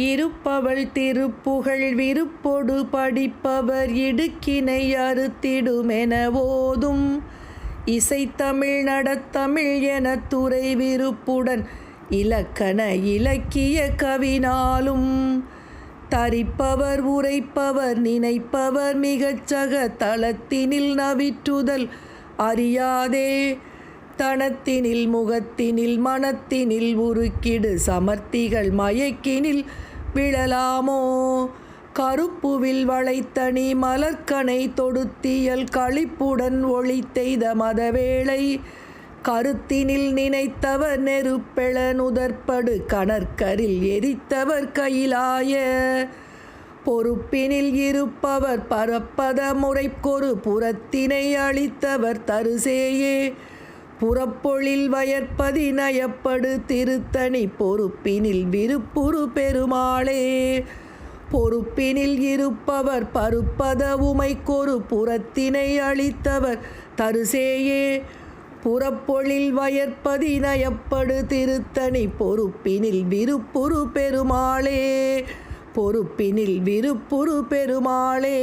இருப்பவள் திருப்புகழ் விருப்பொடு படிப்பவர் இடுக்கினை அறுத்திடுமென ஓதும். இசைத்தமிழ் நடத்தமிழ் என துறை விருப்புடன் இலக்கண இலக்கிய கவினாலும். தரிப்பவர் உரைப்பவர் நினைப்பவர் மிகச்சக தளத்தினில் நவிற்றுதல் அறியாதே. தனத்தினில் முகத்தினில் மனத்தினில் உருக்கிடு சமர்த்திகள் மயக்கினில் விழலாமோ கருப்புவில் வளைத்தனி மலர்க்கனை தொடுத்தியல் களிப்புடன் ஒளித்தெய்த மதவேளை. கருத்தினில் நினைத்தவர் நெருப்பெளனுதற்படு கணற்கரில் எரித்தவர் கையிலாய. பொறுப்பினில் இருப்பவர் பரப்பத முறைக்கொரு புறத்தினை அளித்தவர் தருசேயே. புறப்பொழில் வயற்பதி நயப்படு திருத்தணி பொறுப்பினில் விருப்புரு பெருமாளே. பொறுப்பினில் இருப்பவர் பருப்பத உமைக்கொரு புறத்தினை அளித்தவர் தருசேயே. புறப்பொழில் வயற்பதி நயப்படு திருத்தணி பொறுப்பினில் விருப்புரு பெருமாளே. பொறுப்பினில் விருப்புரு பெருமாளே.